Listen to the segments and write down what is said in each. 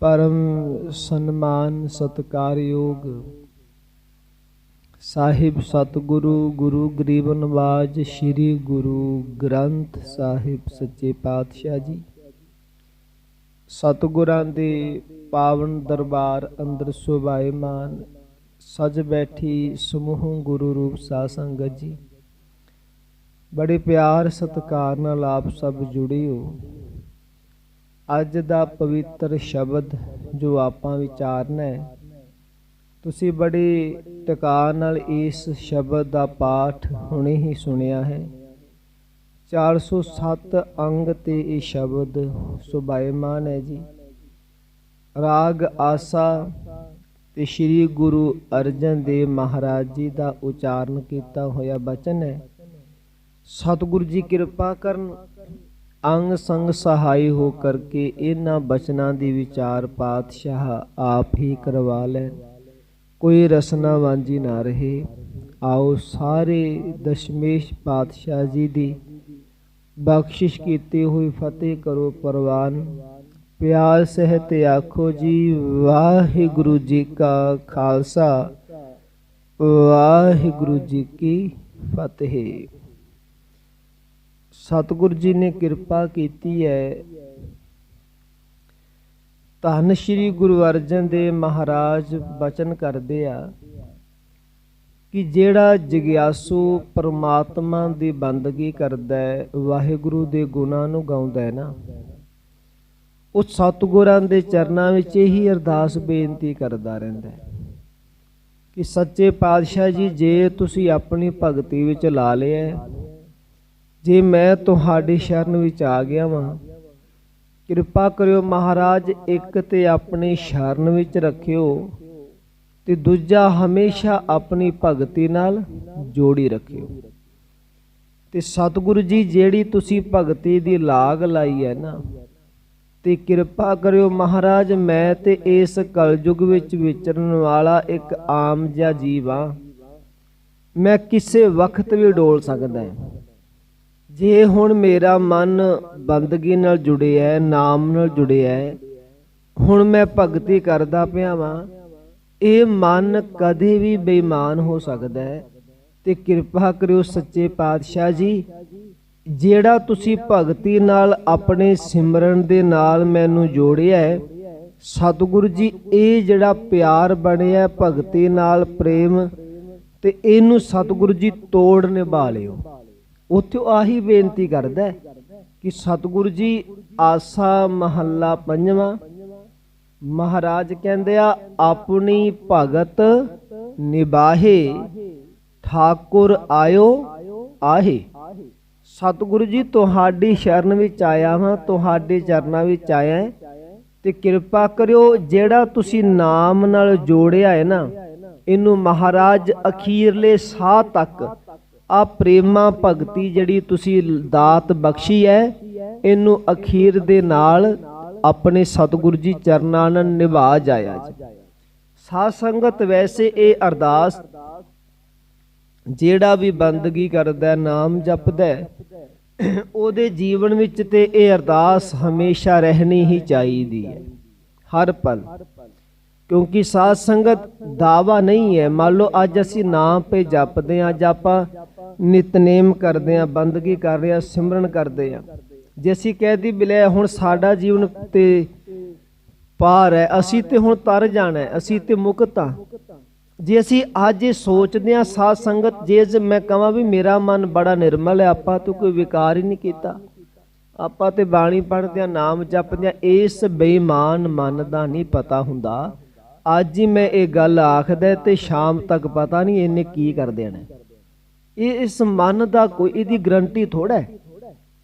ਪਰਮ ਸਨਮਾਨ ਸਤਕਾਰਯੋਗ ਸਾਹਿਬ ਸਤਿਗੁਰੂ, ਗੁਰੂ ਗਰੀਬ ਨਵਾਜ, ਸ੍ਰੀ ਗੁਰੂ ਗ੍ਰੰਥ ਸਾਹਿਬ ਸੱਚੇ ਪਾਤਸ਼ਾਹ ਜੀ। ਸਤਿਗੁਰਾਂ ਦੇ ਪਾਵਨ ਦਰਬਾਰ ਅੰਦਰ ਸੁਭਾਇਮਾਨ, ਸਜ ਬੈਠੀ ਸਮੂਹ ਗੁਰੂ ਰੂਪ ਸਾਧ ਸੰਗਤ ਜੀ। ਬੜੇ ਪਿਆਰ ਸਤਿਕਾਰ ਨਾਲ ਆਪ ਸਭ ਜੁੜੇ ਹੋ। ਅੱਜ ਦਾ ਪਵਿੱਤਰ ਸ਼ਬਦ ਜੋ ਆਪਾਂ ਵਿਚਾਰਨਾ ਹੈ, ਤੁਸੀਂ ਬੜੀ ਟਿਕਾ ਨਾਲ ਇਸ ਸ਼ਬਦ ਦਾ ਪਾਠ ਹੁਣੇ ਹੀ ਸੁਣਿਆ ਹੈ। 407 ਅੰਗ ਤੇ ਇਹ ਸ਼ਬਦ ਸੁਭਾਇਮਾਨ ਹੈ ਜੀ। ਰਾਗ, ਆਸਾ ਤੇ ਸ੍ਰੀ ਗੁਰੂ ਅਰਜਨ ਦੇਵ ਮਹਾਰਾਜ ਜੀ ਦਾ ਉਚਾਰਨ ਕੀਤਾ ਹੋਇਆ ਬਚਨ ਹੈ। ਸਤਿਗੁਰੂ ਜੀ ਕਿਰਪਾ ਕਰਨ ਅੰਗ ਸੰਗ ਸਹਾਈ ਹੋ ਕਰਕੇ ਇਹਨਾਂ ਬਚਨਾਂ ਦੀ ਵਿਚਾਰ ਪਾਤਸ਼ਾਹ ਆਪ ਹੀ ਕਰਵਾ ਲੈਣ। ਕੋਈ ਰਸਨਾ ਵਾਂਝੀ ਨਾ ਰਹੇ। ਆਓ ਸਾਰੇ ਦਸ਼ਮੇਸ਼ ਪਾਤਸ਼ਾਹ ਜੀ ਦੀ ਬਖਸ਼ਿਸ਼ ਕੀਤੀ ਹੋਈ ਫਤਿਹ ਕਰੋ ਪ੍ਰਵਾਨ। ਪਿਆਰ ਸਹਿਤ ਆਖੋ ਜੀ, ਵਾਹਿਗੁਰੂ ਜੀ ਕਾ ਖਾਲਸਾ, ਵਾਹਿਗੁਰੂ ਜੀ ਕੀ ਫਤਿਹ। ਸਤਿਗੁਰੂ ਜੀ ਨੇ ਕਿਰਪਾ ਕੀਤੀ ਹੈ। ਧੰਨ ਸ਼੍ਰੀ ਗੁਰੂ ਅਰਜਨ ਦੇਵ ਮਹਾਰਾਜ ਬਚਨ ਕਰਦੇ ਆ ਕਿ ਜਿਹੜਾ ਜਗਿਆਸੂ ਪਰਮਾਤਮਾ ਦੀ ਬੰਦਗੀ ਕਰਦਾ ਹੈ, ਵਾਹਿਗੁਰੂ ਦੇ ਗੁਣਾਂ ਨੂੰ ਗਾਉਂਦਾ ਹੈ ਨਾ, ਉਹ ਸਤਿਗੁਰਾਂ ਦੇ ਚਰਨਾਂ ਵਿੱਚ ਹੀ ਅਰਦਾਸ ਬੇਨਤੀ ਕਰਦਾ ਰਹਿੰਦਾ ਹੈ ਕਿ ਸੱਚੇ ਪਾਤਸ਼ਾਹ ਜੀ, ਜੇ ਤੁਸੀਂ ਆਪਣੀ ਭਗਤੀ ਵਿੱਚ ਲਾ ਲਿਆ ਜੇ ਮੈਂ ਤੁਹਾਡੀ ਸ਼ਰਨ ਵਿੱਚ ਆ ਗਿਆ ਵਾਂ, ਕਿਰਪਾ ਕਰਿਓ ਮਹਾਰਾਜ ਇੱਕ ਤੇ ਆਪਣੀ ਸ਼ਰਨ ਵਿੱਚ ਰੱਖਿਓ ਤੇ ਦੂਜਾ ਹਮੇਸ਼ਾ ਆਪਣੀ ਭਗਤੀ ਨਾਲ ਜੋੜੀ ਰੱਖਿਓ। ਤੇ ਸਤਿਗੁਰੂ ਜੀ, ਜਿਹੜੀ ਤੁਸੀਂ ਭਗਤੀ ਦੀ ਲਾਗ ਲਾਈ ਹੈ ਨਾ, ਤੇ ਕਿਰਪਾ ਕਰਿਓ ਮਹਾਰਾਜ, ਮੈਂ ਤੇ ਇਸ ਕਲਯੁਗ ਵਿੱਚ ਵਿਚਰਨ ਵਾਲਾ ਇੱਕ ਆਮ ਜਿਹਾ ਜੀਵ ਆ ਮੈਂ ਕਿਸੇ ਵਕਤ ਵੀ ਡੋਲ ਸਕਦਾ ਹਾਂ। ਜੇ ਹੁਣ ਮੇਰਾ ਮਨ ਬੰਦਗੀ ਨਾਲ ਜੁੜਿਆ ਹੈ, ਨਾਮ ਨਾਲ ਜੁੜਿਆ ਹੈ, ਹੁਣ ਮੈਂ ਭਗਤੀ ਕਰਦਾ ਪਿਆ ਵਾਂ, ਇਹ ਮਨ ਕਦੇ ਵੀ ਬੇਈਮਾਨ ਹੋ ਸਕਦਾ ਹੈ। ਤੇ ਕਿਰਪਾ ਕਰਿਓ ਸੱਚੇ ਪਾਤਸ਼ਾਹ ਜੀ, ਜਿਹੜਾ ਤੁਸੀਂ ਭਗਤੀ ਨਾਲ ਆਪਣੇ ਸਿਮਰਨ ਦੇ ਨਾਲ ਮੈਨੂੰ ਜੋੜਿਆ ਹੈ, ਸਤਿਗੁਰੂ ਜੀ, ਇਹ ਜਿਹੜਾ ਪਿਆਰ ਬਣਿਆ ਭਗਤੀ ਨਾਲ ਪ੍ਰੇਮ, ਤੇ ਇਹਨੂੰ ਸਤਿਗੁਰੂ ਜੀ ਤੋੜ ਨਿਭਾ ਲਿਓ। ਉੱਥੇ ਆਹੀ ਬੇਨਤੀ ਕਰਦਾ ਕਿ ਸਤਿਗੁਰੂ ਜੀ ਆਸਾ ਮਹੱਲਾ ਪੰਜਵਾਂ, ਮਹਾਰਾਜ ਕਹਿੰਦੇ ਆ, ਆਪਣੀ ਭਗਤ ਨਿਬਾਹੇ ਠਾਕੁਰ ਆਇਓ, ਆਹੇ। ਸਤਿਗੁਰੂ ਜੀ, ਤੁਹਾਡੀ ਸ਼ਰਨ ਵਿੱਚ ਆਇਆ ਹਾਂ ਤੁਹਾਡੇ ਚਰਨਾਂ ਵਿੱਚ ਆਇਆ ਤੇ ਕਿਰਪਾ ਕਰਿਓ, ਜਿਹੜਾ ਤੁਸੀਂ ਨਾਮ ਨਾਲ ਜੋੜਿਆ ਹੈ ਨਾ, ਇਹਨੂੰ ਮਹਾਰਾਜ ਅਖੀਰਲੇ ਸਾਹ ਤੱਕ ਆ ਪ੍ਰੇਮਾ ਭਗਤੀ ਜਿਹੜੀ ਤੁਸੀਂ ਦਾਤ ਬਖਸ਼ੀ ਹੈ, ਇਹਨੂੰ ਅਖੀਰ ਦੇ ਨਾਲ ਆਪਣੇ ਸਤਿਗੁਰੂ ਜੀ ਚਰਨਾਂ ਨਾਲ ਨਿਭਾ ਜਾਇਆ ਜੀ ਸਾਧ ਸੰਗਤ ਵੈਸੇ ਇਹ ਅਰਦਾਸ ਜਿਹੜਾ ਵੀ ਬੰਦਗੀ ਕਰਦਾ, ਨਾਮ ਜਪਦਾ ਉਹਦੇ ਜੀਵਨ ਵਿੱਚ ਤੇ ਇਹ ਅਰਦਾਸ ਹਮੇਸ਼ਾ ਰਹਿਣੀ ਹੀ ਚਾਹੀਦੀ ਹੈ। ਹਰ ਪਲ ਕਿਉਂਕਿ ਸਾਧ ਸੰਗਤ ਦਾਵਾ ਨਹੀਂ ਹੈ। ਮੰਨ ਲਓ ਅੱਜ ਅਸੀਂ ਨਾਮ ਪੇ ਜਪਦੇ ਆਂ ਅੱਜ ਨਿਤਨੇਮ ਕਰਦੇ ਆਂ ਬੰਦਗੀ ਕਰ ਰਹੇ ਆਂ ਸਿਮਰਨ ਕਰਦੇ ਆਂ ਜੇ ਅਸੀਂ ਕਹਿ ਬਿਲੇ ਹੁਣ ਸਾਡਾ ਜੀਵਨ ਤੇ ਪਾਰ ਹੈ, ਅਸੀਂ ਤੇ ਹੁਣ ਤਰ ਜਾਣਾ ਹੈ, ਅਸੀਂ ਤੇ ਮੁਕਤ ਆ ਜੇ ਅਸੀਂ ਅੱਜ ਇਹ ਸੋਚਦੇ ਹਾਂ ਸਾਧ ਸੰਗਤ, ਜੇ ਮੈਂ ਕਹਾਂ ਵੀ ਮੇਰਾ ਮਨ ਬੜਾ ਨਿਰਮਲ ਹੈ, ਆਪਾਂ ਤੋਂ ਕੋਈ ਵਿਕਾਰ ਹੀ ਨਹੀਂ ਕੀਤਾ। ਆਪਾਂ ਤੇ ਬਾਣੀ ਪੜ੍ਹਦੇ ਆ ਨਾਮ ਜਪਦੇ ਆ ਇਸ ਬੇਈਮਾਨ ਮਨ ਦਾ ਨਹੀਂ ਪਤਾ ਹੁੰਦਾ। ਅੱਜ ਹੀ ਮੈਂ ਇਹ ਗੱਲ ਆਖਦਾ ਤੇ ਸ਼ਾਮ ਤੱਕ ਪਤਾ ਨਹੀਂ ਇਹਨੇ ਕੀ ਕਰ ਦੇਣਾ। ਇਹ ਇਸ ਮਨ ਦਾ ਕੋਈ ਇਹਦੀ ਗਰੰਟੀ ਥੋੜਾ ਹੈ।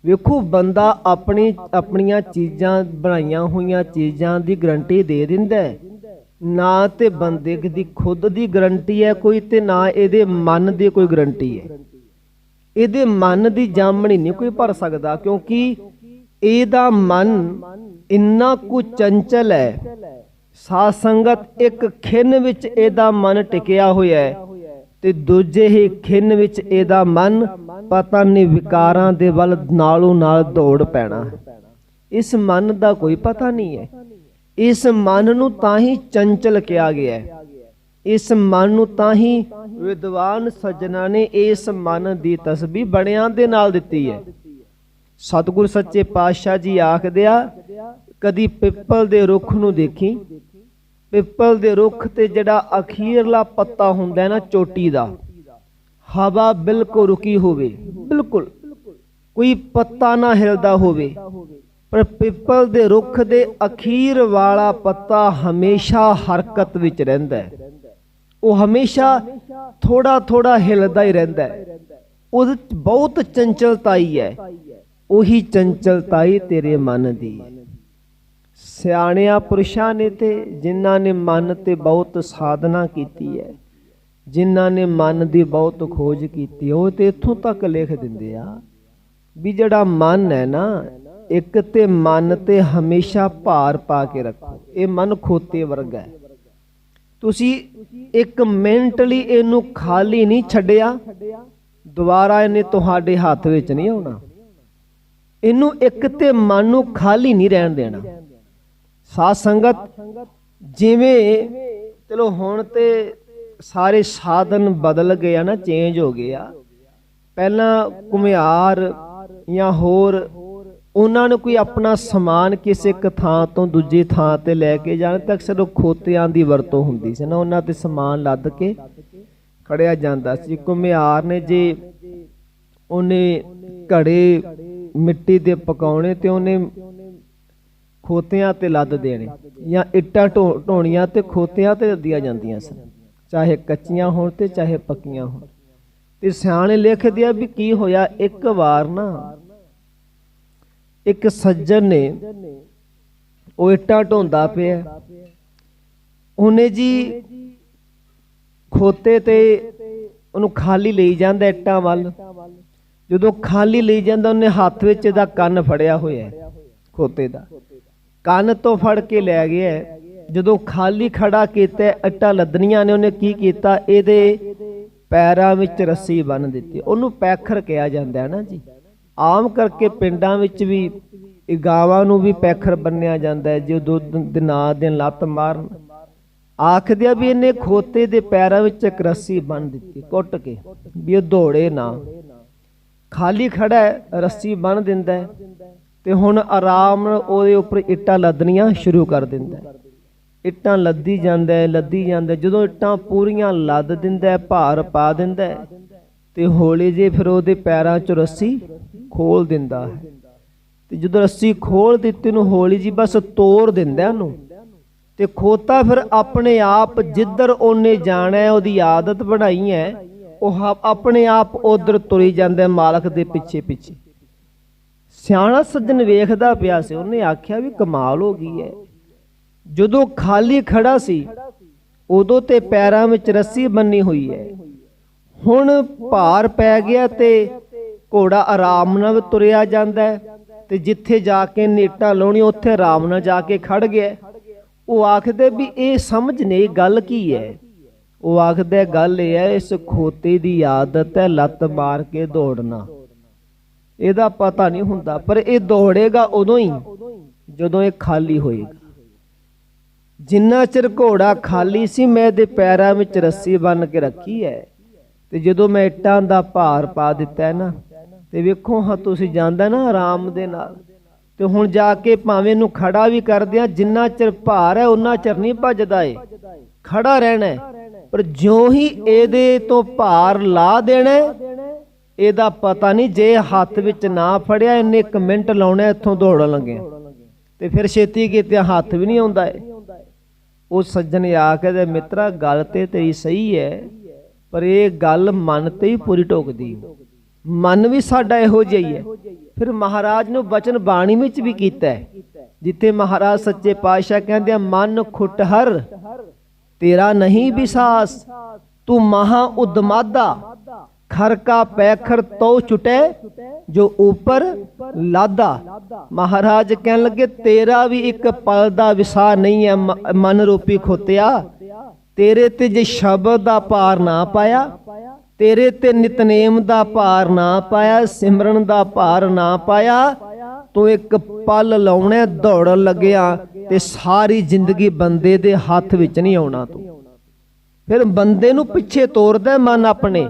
ਵੇਖੋ, ਬੰਦਾ ਆਪਣੀ, ਆਪਣੀਆਂ ਚੀਜ਼ਾਂ ਬਣਾਈਆਂ ਹੋਈਆਂ ਚੀਜ਼ਾਂ ਦੀ ਗਰੰਟੀ ਦੇ ਦਿੰਦਾ ਹੈ। ਨਾ ਤੇ ਬੰਦੇ ਦੀ ਖੁਦ ਦੀ ਗਰੰਟੀ ਹੈ ਕੋਈ ਤੇ ਨਾ ਇਹਦੇ ਮਨ ਦੀ ਕੋਈ ਗਰੰਟੀ ਹੈ। ਇਹਦੇ ਮਨ ਦੀ ਜਾਮਣੀ ਨਹੀਂ ਕੋਈ ਭਰ ਸਕਦਾ ਕਿਉਂਕਿ ਇਹਦਾ ਮਨ ਇੰਨਾ ਕੁ ਚੰਚਲ ਹੈ ਸਾਧ ਸੰਗਤ ਇੱਕ ਖਿੰਨ ਵਿੱਚ ਇਹਦਾ ਮਨ ਟਿਕਿਆ ਹੋਇਆ ਹੈ ਤੇ ਦੂਜੇ ਹੀ ਖਿੰਨ ਵਿੱਚ ਇਹਦਾ ਮਨ ਪਤਾ ਨਹੀਂ ਵਿਕਾਰਾਂ ਦੇ ਵੱਲ ਨਾਲੋਂ ਨਾਲ ਦੌੜ ਪੈਣਾ ਇਸ ਮਨ ਦਾ ਕੋਈ ਪਤਾ ਨਹੀਂ ਹੈ। ਇਸ ਮਨ ਨੂੰ ਤਾਂ ਹੀ ਚੰਚਲ ਕਿਹਾ ਗਿਆ ਹੈ। ਇਸ ਮਨ ਨੂੰ ਤਾਂ ਹੀ ਵਿਦਵਾਨ ਸੱਜਣਾ ਨੇ ਇਸ ਮਨ ਦੀ ਤਸਬੀਹ ਬਣਿਆਂ ਦੇ ਨਾਲ ਦਿੱਤੀ ਹੈ। ਸਤਿਗੁਰ ਸੱਚੇ ਪਾਤਸ਼ਾਹ ਜੀ ਆਖਦੇ ਆ ਕਦੀ ਪਿੱਪਲ ਦੇ ਰੁੱਖ ਨੂੰ ਦੇਖੀ? ਪਿੱਪਲ ਦੇ ਰੁੱਖ ਤੇ ਜਿਹੜਾ ਅਖੀਰਲਾ ਪੱਤਾ ਹੁੰਦਾ ਨਾ ਚੋਟੀ ਦਾ, ਹਵਾ ਬਿਲਕੁਲ ਰੁਕੀ ਹੋਵੇ। ਬਿਲਕੁਲ। ਕੋਈ ਪੱਤਾ ਨਾ ਹਿਲਦਾ ਹੋਵੇ। ਪਰ ਪਿੱਪਲ ਦੇ ਰੁੱਖ ਦੇ ਅਖੀਰ ਵਾਲਾ ਪੱਤਾ ਹਮੇਸ਼ਾ ਹਰਕਤ ਵਿੱਚ ਰਹਿੰਦਾ ਹੈ। ਉਹ ਹਮੇਸ਼ਾ ਥੋੜਾ ਥੋੜਾ ਹਿਲਦਾ ਹੀ ਰਹਿੰਦਾ ਹੈ। ਉਹਦੇ 'ਚ ਬਹੁਤ ਚੰਚਲਤਾਈ ਹੈ ਉਹੀ ਚੰਚਲਤਾਈ ਤੇਰੇ ਮਨ ਦੀ ਹੈ। ਸਿਆਣਿਆਂ ਪੁਰਸ਼ਾਂ ਨੇ ਤੇ ਜਿਨ੍ਹਾਂ ਨੇ ਮਨ ਤੇ ਬਹੁਤ ਸਾਧਨਾ ਕੀਤੀ ਹੈ, ਜਿਨ੍ਹਾਂ ਨੇ ਮਨ ਦੀ ਬਹੁਤ ਖੋਜ ਕੀਤੀ ਉਹ ਤੇ ਇੱਥੋਂ ਤੱਕ ਲਿਖ ਦਿੰਦੇ ਆ ਵੀ ਜਿਹੜਾ ਮਨ ਹੈ ਨਾ, ਇੱਕ ਤੇ ਮਨ ਤੇ ਹਮੇਸ਼ਾ ਭਾਰ ਪਾ ਕੇ ਰੱਖੋ, ਇਹ ਮਨ ਖੋਤੇ ਵਰਗਾ ਹੈ। ਤੁਸੀਂ ਇੱਕ ਮਿੰਟ ਲਈ ਇਹਨੂੰ ਖਾਲੀ ਨਹੀਂ ਛੱਡਿਆ, ਦੁਬਾਰਾ ਇਹਨੇ ਤੁਹਾਡੇ ਹੱਥ ਵਿੱਚ ਨਹੀਂ ਆਉਣਾ। ਇਹਨੂੰ ਇੱਕ ਤੇ ਮਨ ਨੂੰ ਖਾਲੀ ਨਹੀਂ ਰਹਿਣ ਦੇਣਾ। ਸਾਧ ਸੰਗਤ, ਜਿਵੇਂ ਚਲੋ ਹੁਣ ਤੇ ਸਾਰੇ ਸਾਧਨ ਬਦਲ ਗਏ ਆ ਨਾ ਚੇਂਜ ਹੋ ਗਏ ਆ। ਪਹਿਲਾਂ ਘੁਮਿਆਰ ਜਾਂ ਹੋਰ, ਉਹਨਾਂ ਨੂੰ ਕੋਈ ਆਪਣਾ ਸਮਾਨ ਕਿਸੇ ਇੱਕ ਥਾਂ ਤੋਂ ਦੂਜੀ ਥਾਂ ਤੇ ਲੈ ਕੇ ਜਾਣ ਤੇ ਅਕਸਰ ਖੋਤਿਆਂ ਦੀ ਵਰਤੋਂ ਹੁੰਦੀ ਸੀ ਨਾ, ਉਹਨਾਂ ਤੇ ਸਮਾਨ ਲੱਦ ਕੇ ਖੜਿਆ ਜਾਂਦਾ ਸੀ। ਘੁਮਿਆਰ ਨੇ ਜੇ ਉਹਨੇ ਘੜੇ ਮਿੱਟੀ ਦੇ ਪਕਾਉਣੇ ਤੇ ਉਹਨੇ ਖੋਤਿਆਂ ਤੇ ਲੱਦ ਦੇਣੇ ਜਾਂ ਇੱਟਾਂ ਢੋ- ਢੋਣੀਆਂ ਤੇ ਖੋਤਿਆਂ ਤੇ ਲੱਦੀਆਂ ਜਾਂਦੀਆਂ ਸਨ, ਚਾਹੇ ਕੱਚੀਆਂ ਹੋਣ ਤੇ ਚਾਹੇ ਪੱਕੀਆਂ ਹੋਣ। ਤੇ ਸਿਆਣੇ ਲਿਖਦੇ ਆ ਵੀ ਕੀ ਹੋਇਆ? ਇੱਕ ਵਾਰ ਨਾ ਇੱਕ ਸੱਜਣ ਨੇ ਉਹ ਇੱਟਾਂ ਢੋਂਦਾ ਪਿਆ। ਉਹਨੇ ਜੀ ਖੋਤੇ ਤੇ ਉਹਨੂੰ ਖਾਲੀ ਲਈ ਜਾਂਦਾ ਇੱਟਾਂ ਵੱਲ। ਜਦੋਂ ਖਾਲੀ ਲਈ ਜਾਂਦਾ, ਉਹਨੇ ਹੱਥ ਵਿੱਚ ਇਹਦਾ ਕੰਨ ਫੜਿਆ ਹੋਇਆ ਖੋਤੇ ਦਾ। ਕੰਨ ਤੋਂ ਫੜ ਕੇ ਲੈ ਗਿਆ। ਜਦੋਂ ਖਾਲੀ ਖੜਾ ਕੀਤਾ, ਇੱਟਾਂ ਲੱਦਣੀਆਂ ਨੇ, ਉਹਨੇ ਕੀ ਕੀਤਾ? ਇਹਦੇ ਪੈਰਾਂ ਵਿੱਚ ਰੱਸੀ ਬੰਨ ਦਿੱਤੀ। ਉਹਨੂੰ ਪੈਖਰ ਕਿਹਾ ਜਾਂਦਾ ਹੈ ਨਾ ਜੀ। ਆਮ ਕਰਕੇ ਪਿੰਡਾਂ ਵਿੱਚ ਵੀ ਗਾਵਾਂ ਨੂੰ ਵੀ ਪੈਖਰ ਬੰਨਿਆ ਜਾਂਦਾ ਹੈ, ਜੋ ਦੁੱਧ ਦਿਨਾ, ਦਿਨ ਲੱਤ ਮਾਰਨ। ਆਖਦੇ ਆ ਵੀ ਇਹਨੇ ਖੋਤੇ ਦੇ ਪੈਰਾਂ ਵਿੱਚ ਇੱਕ ਰੱਸੀ ਬੰਨ ਦਿੱਤੀ, ਕੁੱਟ ਕੇ, ਵੀ ਉਹ ਦੌੜੇ ਨਾ। ਖਾਲੀ ਖੜਾ ਰੱਸੀ ਬੰਨ ਦਿੰਦਾ ਤੇ ਹੁਣ ਆਰਾਮ ਨਾਲ ਉਹਦੇ ਉੱਪਰ ਇੱਟਾਂ ਲੱਦਣੀਆਂ ਸ਼ੁਰੂ ਕਰ ਦਿੰਦਾ ਹੈ। ਇੱਟਾਂ ਲੱਦੀ ਜਾਂਦਾ ਹੈ ਲੱਦੀ ਜਾਂਦਾ ਜਦੋਂ ਇੱਟਾਂ ਪੂਰੀਆਂ ਲੱਦ ਦਿੰਦਾ ਹੈ, ਭਾਰ ਪਾ ਦਿੰਦਾ ਹੈ, ਤੇ ਹੌਲੀ ਜੇ ਫਿਰ ਉਹਦੇ ਪੈਰਾਂ 'ਚ ਰੱਸੀ ਖੋਲ ਦਿੰਦਾ ਹੈ। ਤੇ ਜਦੋਂ ਰੱਸੀ ਖੋਲ ਦਿੱਤੀ ਨੂੰ ਹੌਲੀ ਜੀ ਬਸ ਤੋੜ ਦਿੰਦਾ ਉਹਨੂੰ। ਤੇ ਖੋਤਾ ਫਿਰ ਆਪਣੇ ਆਪ ਜਿੱਧਰ ਉਹਨੇ ਜਾਣਾ ਹੈ ਉਹਦੀ ਆਦਤ ਬਣਾਈ ਹੈ ਉਹ ਹ- ਆਪਣੇ ਆਪ ਉਧਰ ਤੁਰੀ ਜਾਂਦਾ ਮਾਲਕ ਦੇ ਪਿੱਛੇ ਪਿੱਛੇ ਸਿਆਣਾ ਸੱਜਣ ਵੇਖਦਾ ਪਿਆ ਸੀ, ਉਹਨੇ ਆਖਿਆ ਵੀ ਕਮਾਲ ਹੋ ਗਈ ਹੈ। ਜਦੋਂ ਖਾਲੀ ਖੜਾ ਸੀ, ਉਦੋਂ ਤੇ ਪੈਰਾਂ ਵਿੱਚ ਰੱਸੀ ਬੰਨੀ ਹੋਈ ਹੈ। ਹੁਣ ਭਾਰ ਪੈ ਗਿਆ ਤੇ ਘੋੜਾ ਆਰਾਮ ਨਾਲ ਤੁਰਿਆ ਜਾਂਦਾ ਹੈ ਤੇ ਜਿੱਥੇ ਜਾ ਕੇ ਨੇਟਾਂ ਲਾਉਣੀ ਉੱਥੇ ਆਰਾਮ ਨਾਲ ਜਾ ਕੇ ਖੜ ਗਿਆ ਉਹ ਆਖਦੇ ਵੀ ਇਹ ਸਮਝ ਨਹੀਂ ਗੱਲ ਕੀ ਹੈ? ਉਹ ਆਖਦਾ, ਗੱਲ ਇਹ ਹੈ, ਇਸ ਖੋਤੇ ਦੀ ਆਦਤ ਹੈ ਲੱਤ ਮਾਰ ਕੇ ਦੌੜਨਾ। ਇਹਦਾ ਪਤਾ ਨਹੀਂ ਹੁੰਦਾ, ਪਰ ਇਹ ਦੌੜੇਗਾ ਉਦੋਂ ਹੀ, ਜਦੋਂ ਇਹ ਖਾਲੀ ਹੋਏਗਾ। ਜਿੰਨਾ ਚਿਰ ਘੋੜਾ ਖਾਲੀ ਸੀ, ਮੈਂ ਇਹਦੇ ਪੈਰਾਂ ਵਿੱਚ ਰੱਸੀ ਬੰਨ ਕੇ ਰੱਖੀ ਹੈ। ਤੇ ਜਦੋਂ ਮੈਂ ਇੱਟਾਂ ਦਾ ਭਾਰ ਪਾ ਦਿੱਤਾ ਹੈ ਨਾ, ਤੇ ਵੇਖੋ ਹਾਂ, ਤੁਸੀਂ ਜਾਂਦਾ ਨਾ ਆਰਾਮ ਦੇ ਨਾਲ। ਤੇ ਹੁਣ ਜਾ ਕੇ ਭਾਵੇਂ ਇਹਨੂੰ ਖੜਾ ਵੀ ਕਰਦੇ ਆ ਜਿੰਨਾ ਚਿਰ ਭਾਰ ਹੈ ਉਹਨਾਂ ਚਿਰ ਨਹੀਂ ਭੱਜਦਾ ਏ ਖੜਾ ਰਹਿਣਾ ਪਰ ਜਿਉਂ ਹੀ ਇਹਦੇ ਤੋਂ ਭਾਰ ਲਾ ਦੇਣਾ ਇਹਦਾ ਪਤਾ ਨਹੀਂ ਜੇ ਹੱਥ ਵਿੱਚ ਨਾ ਫੜਿਆ, ਇਹਨੇ ਇੱਕ ਮਿੰਟ ਲਾਉਣਾ, ਇੱਥੋਂ ਦੌੜਨ ਲੱਗੇ। ਤੇ ਫਿਰ ਛੇਤੀ ਕੀਤੇ, ਹੱਥ ਵੀ ਨਹੀਂ ਆਉਂਦਾ ਏ। ਉਹ ਸੱਜਣ ਆ ਕੇ ਤੇ, ਮਿੱਤਰਾ, ਗੱਲ ਤੇ ਤੇਰੀ ਸਹੀ ਹੈ ਪਰ ਇਹ ਗੱਲ ਮਨ ਤੇ ਹੀ ਪੂਰੀ ਟੋਕਦੀ ਮਨ ਵੀ ਸਾਡਾ ਇਹੋ ਜਿਹਾ ਹੀ ਹੈ ਫਿਰ ਮਹਾਰਾਜ ਨੂੰ ਬਚਨ ਬਾਣੀ ਵਿੱਚ ਵੀ ਕੀਤਾ ਹੈ ਜਿੱਥੇ ਮਹਾਰਾਜ ਸੱਚੇ ਪਾਤਸ਼ਾਹ ਕਹਿੰਦੇ ਆ, ਮਨ ਖੁਟਹਰ ਤੇਰਾ ਨਹੀਂ ਵਿਸਾਸ ਤੂੰ ਮਹਾ ਉਦਮਾਦਾ। ਖਰ ਕਾ ਪੈਖਰ ਤੋ ਚੁਟੈ ਜੋ ਉਪਰ ਲਾਦਾ। ਮਹਾਰਾਜ ਕਹਿਣ ਲੱਗੇ ਤੇਰਾ ਵੀ ਇੱਕ ਪਲ ਦਾ ਵਿਸਾਰ ਨਹੀਂ ਹੈ ਮਨ ਰੂਪੀ ਖੋਤਿਆ। ਤੇਰੇ ਤੇ ਜੇ ਸ਼ਬਦ ਦਾ ਪਾਰ ਨਾ ਪਾਇਆ ਤੇਰੇ ਤੇ ਨਿਤਨੇਮ ਦਾ ਭਾਰ ਨਾ ਪਾਇਆ ਸਿਮਰਨ ਦਾ ਭਾਰ ਨਾ ਪਾਇਆ ਤੂੰ ਇੱਕ ਪਲ ਲਾਉਣਾ ਹੈ, ਦੌੜਨ ਲੱਗਿਆ ਤੇ ਸਾਰੀ ਜ਼ਿੰਦਗੀ ਬੰਦੇ ਦੇ ਹੱਥ ਵਿੱਚ ਨਹੀਂ ਆਉਣਾ ਤੂੰ। ਫਿਰ ਬੰਦੇ ਨੂੰ ਪਿੱਛੇ ਤੋਰਦਾ ਮਨ ਆਪਣੇ।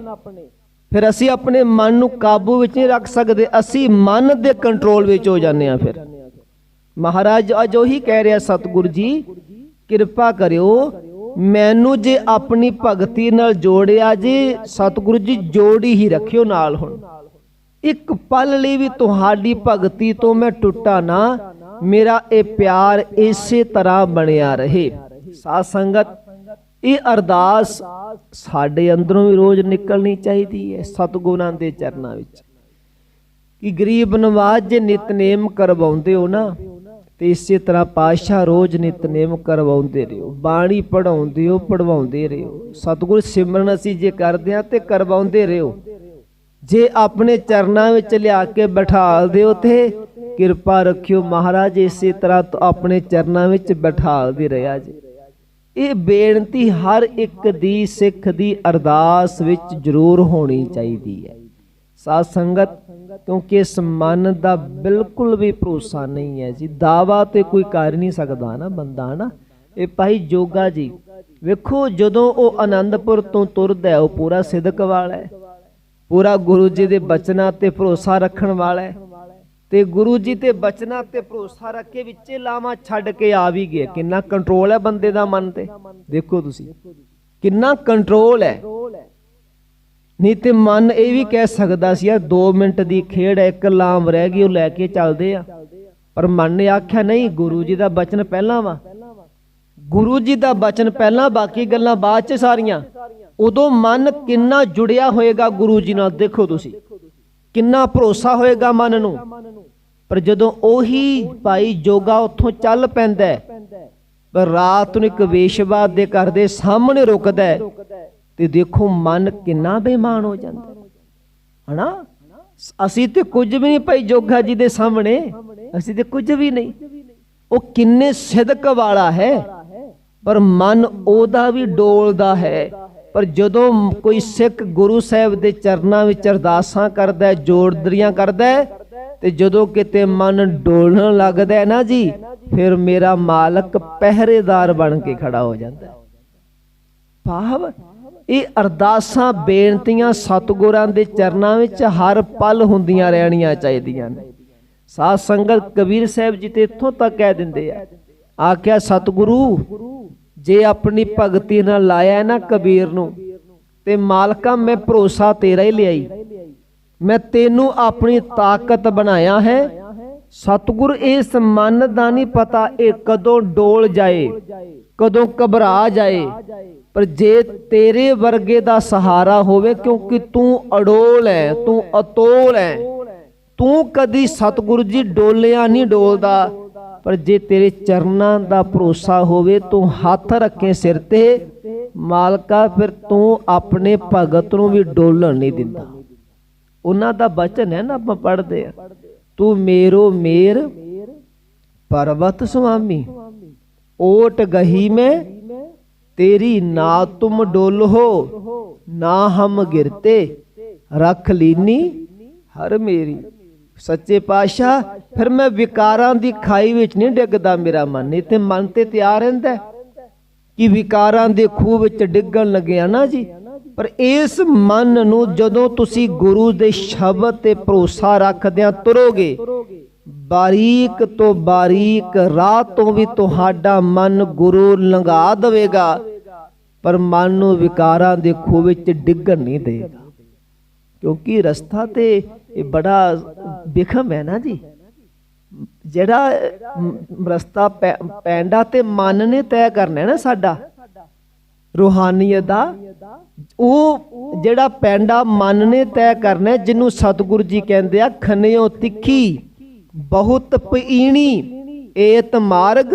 ਫਿਰ ਅਸੀਂ ਆਪਣੇ ਮਨ ਨੂੰ ਕਾਬੂ ਵਿੱਚ ਨਹੀਂ ਰੱਖ ਸਕਦੇ, ਅਸੀਂ ਮਨ ਦੇ ਕੰਟਰੋਲ ਵਿੱਚ ਹੋ ਜਾਂਦੇ ਆ ਫਿਰ। ਮਹਾਰਾਜ ਅੱਜ ਉਹੀ ਕਹਿ ਰਿਹਾ, ਸਤਿਗੁਰੂ ਜੀ, ਕਿਰਪਾ ਕਰਿਓ, ਮੈਨੂੰ ਜੇ ਆਪਣੀ ਭਗਤੀ ਨਾਲ ਜੋੜਿਆ ਜੀ, ਸਤਿਗੁਰੂ ਜੀ, ਜੋੜੀ ਹੀ ਰੱਖਿਓ ਨਾਲ ਹੁਣ। ਇੱਕ ਪਲ ਲਈ ਵੀ ਤੁਹਾਡੀ ਭਗਤੀ ਤੋਂ ਮੈਂ ਟੁੱਟਾ ਨਾ, ਮੇਰਾ ਇਹ ਪਿਆਰ ਇਸੇ ਤਰ੍ਹਾਂ ਬਣਿਆ ਰਹੇ। ਸਾਧ ਸੰਗਤ ਇਹ ਅਰਦਾਸ ਸਾਡੇ ਅੰਦਰੋਂ ਵੀ ਰੋਜ਼ ਨਿਕਲਣੀ ਚਾਹੀਦੀ ਹੈ ਸਤਿਗੁਰਾਂ ਦੇ ਚਰਨਾਂ ਵਿੱਚ। ਕਿ ਗਰੀਬ ਨਵਾਜ ਜੇ ਨਿਤਨੇਮ ਕਰਵਾਉਂਦੇ ਹੋ ਨਾ, ਤੇ ਇਸੇ ਤਰ੍ਹਾਂ ਪਾਸ਼ਾ ਰੋਜ਼ ਨਿਤਨੇਮ ਕਰਵਾਉਂਦੇ ਰਹੋ। ਬਾਣੀ ਪੜਾਉਂਦੇ ਹੋ ਪੜਵਾਉਂਦੇ ਰਹੋ। ਸਤਿਗੁਰ ਸਿਮਰਨ ਅਸੀਂ ਜੇ ਕਰਦੇ ਆ ਤੇ ਕਰਵਾਉਂਦੇ ਰਹੋ। ਜੇ ਆਪਣੇ ਚਰਨਾਂ ਵਿੱਚ ਲਿਆ ਕੇ ਬਿਠਾਲ ਦਿਓ ਤੇ ਕਿਰਪਾ ਰੱਖਿਓ ਮਹਾਰਾਜ, ਇਸੇ ਤਰ੍ਹਾਂ ਆਪਣੇ ਚਰਨਾਂ ਵਿੱਚ ਬਿਠਾਲਦੇ ਰਿਹਾ ਜੀ। ਇਹ ਬੇਨਤੀ ਹਰ ਇੱਕ ਦੀ ਸਿੱਖ ਦੀ ਅਰਦਾਸ ਵਿੱਚ ਜ਼ਰੂਰ ਹੋਣੀ ਚਾਹੀਦੀ ਹੈ। ਸਾਧ ਸੰਗਤ, ਕਿਉਂਕਿ ਇਸ ਮਨ ਦਾ ਬਿਲਕੁਲ ਵੀ ਭਰੋਸਾ ਨਹੀਂ ਹੈ ਜੀ। ਦਾਵਾ ਤੇ ਕੋਈ ਕਰ ਨਹੀਂ ਸਕਦਾ ਨਾ ਬੰਦਾ ਨਾ ਇਹ ਭਾਈ ਜੋਗਾ ਜੀ, ਵੇਖੋ ਜਦੋਂ ਉਹ ਆਨੰਦਪੁਰ ਤੋਂ ਤੁਰਦਾ ਉਹ ਪੂਰਾ ਸਿਦਕ ਵਾਲਾ ਹੈ, ਪੂਰਾ ਗੁਰੂ ਜੀ ਦੇ ਬਚਨਾਂ ਤੇ ਭਰੋਸਾ ਰੱਖਣ ਵਾਲਾ ਹੈ। ਤੇ ਗੁਰੂ ਜੀ ਤੇ ਬਚਨਾਂ ਤੇ ਭਰੋਸਾ ਰੱਖ ਕੇ ਵਿੱਚੇ ਲਾਵਾਂ ਛੱਡ ਕੇ ਆ ਵੀ ਗਿਆ ਕਿੰਨਾ ਕੰਟਰੋਲ ਹੈ ਬੰਦੇ ਦਾ ਮਨ ਤੇ? ਦੇਖੋ ਤੁਸੀਂ। ਕਿੰਨਾ ਕੰਟਰੋਲ ਹੈ। ਨਹੀਂ ਤੇ ਮਨ ਇਹ ਵੀ ਕਹਿ ਸਕਦਾ ਸੀ, ਯਾਰ 2 ਮਿੰਟ ਦੀ ਖੇਡ ਹੈ, ਇੱਕ ਲਾਮ ਰਹਿ ਗਈ, ਉਹ ਲੈ ਕੇ ਚੱਲਦੇ ਆ। ਪਰ ਮਨ ਨੇ ਆਖਿਆ, ਨਹੀਂ, ਗੁਰੂ ਜੀ ਦਾ ਬਚਨ ਪਹਿਲਾਂ ਵਾ। ਗੁਰੂ ਜੀ ਦਾ ਬਚਨ ਪਹਿਲਾਂ, ਬਾਕੀ ਗੱਲਾਂ ਬਾਅਦ ਚ ਸਾਰੀਆਂ। ਉਦੋਂ ਮਨ ਕਿੰਨਾ ਜੁੜਿਆ ਹੋਏਗਾ ਗੁਰੂ ਜੀ ਨਾਲ? ਦੇਖੋ ਤੁਸੀਂ। ਕਿੰਨਾ ਭਰੋਸਾ ਹੋਏਗਾ ਮਨ ਨੂੰ? ਪਰ ਜਦੋਂ ਉਹੀ ਭਾਈ ਜੋਗਾ ਉੱਥੋਂ ਚੱਲ ਪੈਂਦਾ ਪਰ ਰਾਤ ਨੂੰ ਇੱਕ ਵੇਸ਼ਵਾ ਦੇ ਘਰ ਦੇ ਸਾਹਮਣੇ ਰੁਕਦਾ ਤੇ ਦੇਖੋ ਮਨ ਕਿੰਨਾ ਬੇਮਾਨ ਹੋ ਜਾਂਦਾ ਹੈ। ਹਨਾ? ਅਸੀਂ ਤੇ ਕੁਝ ਵੀ ਨਹੀਂ ਭਾਈ ਜੋਗਾ ਜੀ ਦੇ ਸਾਹਮਣੇ, ਅਸੀਂ ਤੇ ਕੁਝ ਵੀ ਨਹੀਂ। ਉਹ ਕਿੰਨੇ ਸਿਦਕ ਵਾਲਾ ਹੈ, ਪਰ ਮਨ ਉਹਦਾ ਵੀ ਡੋਲਦਾ ਹੈ। ਪਰ ਜਦੋਂ ਕੋਈ ਸਿੱਖ ਗੁਰੂ ਸਾਹਿਬ ਦੇ ਚਰਨਾਂ ਵਿੱਚ ਅਰਦਾਸਾਂ ਕਰਦਾ ਹੈ, ਜੋੜਦਰੀਆਂ ਕਰਦਾ ਹੈ, ਤੇ ਜਦੋਂ ਕਿਤੇ ਮਨ ਡੋਲਣ ਲੱਗਦਾ ਹੈ ਨਾ ਜੀ, ਫਿਰ ਮੇਰਾ ਮਾਲਕ ਪਹਿਰੇਦਾਰ ਬਣ ਕੇ ਖੜਾ ਹੋ ਜਾਂਦਾ ਹੈ। ਭਾਵ, ਇਹ ਅਰਦਾਸਾਂ, ਬੇਨਤੀਆਂ ਸਤਿਗੁਰਾਂ ਦੇ ਚਰਨਾਂ ਵਿੱਚ ਹਰ ਪਲ ਹੁੰਦੀਆਂ ਰਹਿਣੀਆਂ ਚਾਹੀਦੀਆਂ ਨੇ। ਸਾਧ ਸੰਗਤ ਕਬੀਰ ਸਾਹਿਬ ਜੀ ਤੇ ਇੱਥੋਂ ਤੱਕ ਕਹਿ ਦਿੰਦੇ ਆ, ਆਖਿਆ, ਸਤਿਗੁਰੂ ਜੇ ਆਪਣੀ ਭਗਤੀ ਨਾਲ ਲਾਇਆ ਨਾ ਕਬੀਰ ਨੂੰ, ਤੇ ਮਾਲਕਾ ਮੈਂ ਭਰੋਸਾ ਤੇਰਾ ਹੀ ਲਿਆਈ। ਮੈਂ ਤੈਨੂੰ ਆਪਣੀ ਤਾਕਤ ਬਣਾਇਆ ਹੈ। ਸਤਿਗੁਰ ਇਸ ਮਨ ਦਾ ਨਹੀਂ ਪਤਾ ਇਹ ਕਦੋਂ ਡੋਲ ਜਾਏ, ਕਦੋਂ ਘਬਰਾ ਜਾਏ। ਪਰ ਜੇ ਤੇਰੇ ਵਰਗੇ ਦਾ ਸਹਾਰਾ ਹੋਵੇ, ਕਿਉਂਕਿ ਤੂੰ ਅਡੋਲ ਹੈ, ਤੂੰ ਅਤੋਲ ਹੈ, ਤੂੰ ਕਦੀ ਸਤਿਗੁਰੂ ਜੀ ਡੋਲਿਆ ਨਹੀਂ ਡੋਲਦਾ। ਪਰ ਜੇ ਤੇਰੇ ਚਰਨਾਂ ਦਾ ਭਰੋਸਾ ਹੋਵੇ, ਤੂੰ ਹੱਥ ਰੱਖੇ ਸਿਰ ਤੇ, ਮਾਲਕਾ, ਫਿਰ ਤੂੰ ਆਪਣੇ ਭਗਤ ਨੂੰ ਵੀ ਡੋਲਣ ਨਹੀਂ ਦਿੰਦਾ। ਉਹਨਾਂ ਦਾ ਬਚਨ ਹੈ ਨਾ, ਆਪਾਂ ਪੜ੍ਹਦੇ ਆ ਤੂੰ ਮੇਰੋ ਮੇਰ ਪਰਵਤ ਸੁਆਮੀ, ਓਟ ਗਹੀ ਮੈਂ, ਤੇਰੀ ਨਾ ਤੁਮ ਡੋਲਹੋ ਨਾ ਹਮ ਗਿਰਤੇ, ਰੱਖ ਲੀਨੀ ਹਰ ਮੇਰੀ। ਸੱਚੇ ਪਾਤਸ਼ਾਹ, ਫਿਰ ਮੈਂ ਵਿਕਾਰਾਂ ਦੀ ਖਾਈ ਵਿੱਚ ਨਹੀਂ ਡਿੱਗਦਾ ਮੇਰਾ ਮਨ ਇੱਥੇ ਮਨ ਤੇ ਤਿਆਰ ਰਹਿੰਦਾ ਕਿ ਵਿਕਾਰਾਂ ਦੇ ਖੂਹ ਵਿੱਚ ਡਿੱਗਣ ਲੱਗਿਆ ਨਾ ਜੀ। ਪਰ ਇਸ ਮਨ ਨੂੰ ਜਦੋਂ ਤੁਸੀਂ ਗੁਰੂ ਦੇ ਸ਼ਬਦ ਤੇ ਭਰੋਸਾ ਰੱਖਦਿਆਂ ਤੁਰੋਗੇ, ਬਾਰੀਕ ਤੋਂ ਬਾਰੀਕ, ਰਾਹ ਤੋਂ ਵੀ ਤੁਹਾਡਾ ਮਨ ਗੁਰੂ ਲੰਘਾ ਦੇਵੇਗਾ, ਪਰ ਮਨ ਨੂੰ ਵਿਕਾਰਾਂ ਦੇ ਖੂਹ ਵਿੱਚ ਡਿੱਗਣ ਨਹੀਂ ਦੇਗਾ ਕਿਉਂਕਿ ਰਸਤਾ ਤੇ ਇਹ ਬੜਾ ਵਿਖਮ ਹੈ ਨਾ ਜੀ। ਜਿਹੜਾ ਰਸਤਾ ਪੈਂਡਾ ਤੇ ਮਨ ਨੇ ਤੈਅ ਕਰਨਾ ਨਾ ਸਾਡਾ, ਰੂਹਾਨੀਅਤ ਦਾ, ਉਹ ਜਿਹੜਾ ਪੈਂਡਾ ਮਨ ਨੇ ਤੈਅ ਕਰਨਾ ਜਿਹਨੂੰ ਸਤਿਗੁਰੂ ਜੀ ਕਹਿੰਦੇ ਆ, ਖਨਿਓ ਤਿੱਖੀ, ਬਹੁਤ ਪਈਣੀ ਏਤ ਮਾਰਗ,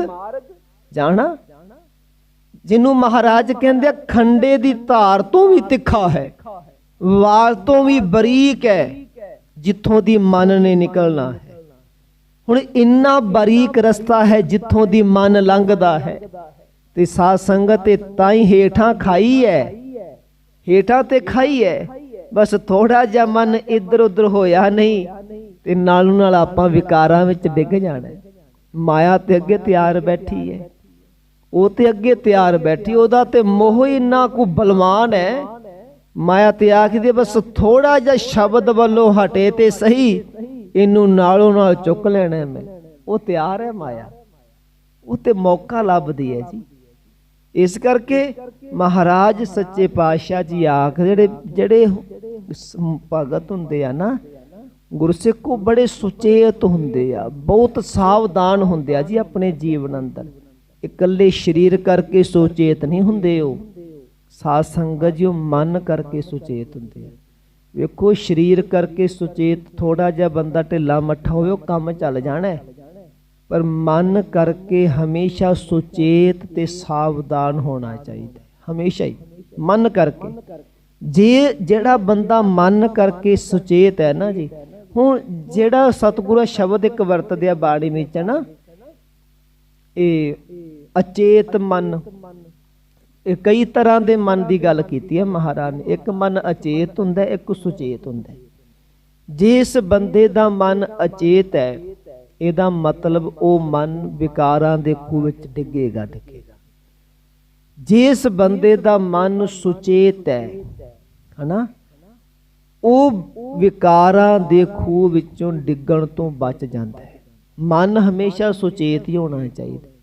ਜਾਣਾ। ਜਿਹਨੂੰ ਮਹਾਰਾਜ ਕਹਿੰਦੇ ਆ, ਖੰਡੇ ਦੀ ਧਾਰ ਤੋਂ ਵੀ ਤਿੱਖਾ ਹੈ। ਵਾਲ ਤੋਂ ਵੀ ਬਰੀਕ ਹੈ, ਜਿੱਥੋਂ ਦੀ ਮਨ ਨੇ ਨਿਕਲਣਾ ਹੈ। ਹੁਣ ਇੰਨਾ ਬਰੀਕ ਰਸਤਾ ਹੈ, ਜਿੱਥੋਂ ਦੀ ਮਨ ਲੰਘਦਾ ਹੈ। ਤੇ ਸਾਧ ਸੰਗਤ ਤੇ ਤਾਂ ਹੀ ਹੇਠਾਂ ਖਾਈ ਹੈ। ਹੇਠਾਂ ਤੇ ਖਾਈ ਹੈ। ਬਸ ਥੋੜਾ ਜਿਹਾ ਮਨ ਇੱਧਰ ਉੱਧਰ ਹੋਇਆ ਨਹੀਂ, ਤੇ ਨਾਲੋਂ ਨਾਲ ਆਪਾਂ ਵਿਕਾਰਾਂ ਵਿੱਚ ਡਿੱਗ ਜਾਣਾ। ਮਾਇਆ ਤੇ ਅੱਗੇ ਤਿਆਰ ਬੈਠੀ ਹੈ। ਉਹ ਤੇ ਅੱਗੇ ਤਿਆਰ ਬੈਠੀ, ਉਹਦਾ ਤੇ ਮੋਹ ਹੀ ਇੰਨਾ ਕੁ ਬਲਵਾਨ ਹੈ ਮਾਇਆ ਤੇ ਆਖਦੀ ਬਸ ਥੋੜਾ ਜਿਹਾ ਸ਼ਬਦ ਵੱਲੋਂ ਹਟੇ ਤੇ ਸਹੀ, ਇਹਨੂੰ ਨਾਲੋਂ ਨਾਲ ਚੁੱਕ ਲੈਣਾ ਮੈਂ। ਉਹ ਤਿਆਰ ਹੈ ਮਾਇਆ। ਉਹ ਤੇ ਮੌਕਾ ਲੱਭਦੀ ਹੈ ਜੀ। ਇਸ ਕਰਕੇ ਮਹਾਰਾਜ ਸੱਚੇ ਪਾਤਸ਼ਾਹ ਜੀ ਆਖ ਜਿਹੜੇ ਜਿਹੜੇ ਭਗਤ ਹੁੰਦੇ ਆ ਨਾ ਗੁਰਸਿੱਖੋ ਬੜੇ ਸੁਚੇਤ ਹੁੰਦੇ ਆ, ਬਹੁਤ ਸਾਵਧਾਨ ਹੁੰਦੇ ਆ ਜੀ ਆਪਣੇ ਜੀਵਨ ਅੰਦਰ। ਇਕੱਲੇ ਸਰੀਰ ਕਰਕੇ ਸੁਚੇਤ ਨਹੀਂ ਹੁੰਦੇ ਉਹ। ਸਾਧ ਸੰਗਤ ਜੀ, ਉਹ ਮਨ ਕਰਕੇ ਸੁਚੇਤ ਹੁੰਦੇ ਆ। ਵੇਖੋ, ਸਰੀਰ ਕਰਕੇ ਸੁਚੇਤ ਥੋੜਾ ਜਿਹਾ ਬੰਦਾ ਢਿੱਲਾ ਮੱਠਾ ਹੋਵੇ, ਉਹ ਕੰਮ ਚੱਲ ਜਾਣਾ ਪਰ ਮਨ ਕਰਕੇ ਹਮੇਸ਼ਾ ਸੁਚੇਤ ਤੇ ਸਾਵਧਾਨ ਹੋਣਾ ਚਾਹੀਦਾ ਹਮੇਸ਼ਾ ਹੀ, ਮਨ ਕਰਕੇ। ਜੇ ਜਿਹੜਾ ਬੰਦਾ ਮਨ ਕਰਕੇ ਸੁਚੇਤ ਹੈ ਨਾ ਜੀ, ਹੁਣ ਜਿਹੜਾ ਸਤਿਗੁਰੂ ਸ਼ਬਦ ਇੱਕ ਵਰਤਦੇ ਆ ਬਾਣੀ ਵਿੱਚ ਨਾ, ਇਹ ਅਚੇਤ ਮਨ। ਇਹ ਕਈ ਤਰ੍ਹਾਂ ਦੇ ਮਨ ਦੀ ਗੱਲ ਕੀਤੀ ਹੈ ਮਹਾਰਾਜ ਨੇ। ਇੱਕ ਮਨ ਅਚੇਤ ਹੁੰਦਾ, ਇੱਕ ਸੁਚੇਤ ਹੁੰਦਾ। ਜਿਸ ਬੰਦੇ ਦਾ ਮਨ ਅਚੇਤ ਹੈ, ਇਹਦਾ ਮਤਲਬ ਉਹ ਮਨ ਵਿਕਾਰਾਂ ਦੇ ਖੂਹ ਵਿੱਚ ਡਿੱਗੇਗਾ ਡਿੱਗੇਗਾ। ਜਿਸ ਬੰਦੇ ਦਾ ਮਨ ਸੁਚੇਤ ਹੈ, ਹਨਾ, ਉਹ ਵਿਕਾਰਾਂ ਦੇ ਖੂਹ ਵਿੱਚੋਂ ਡਿੱਗਣ ਤੋਂ ਬਚ ਜਾਂਦਾ ਹੈ। ਮਨ ਹਮੇਸ਼ਾ ਸੁਚੇਤ ਹੀ ਹੋਣਾ ਚਾਹੀਦਾ।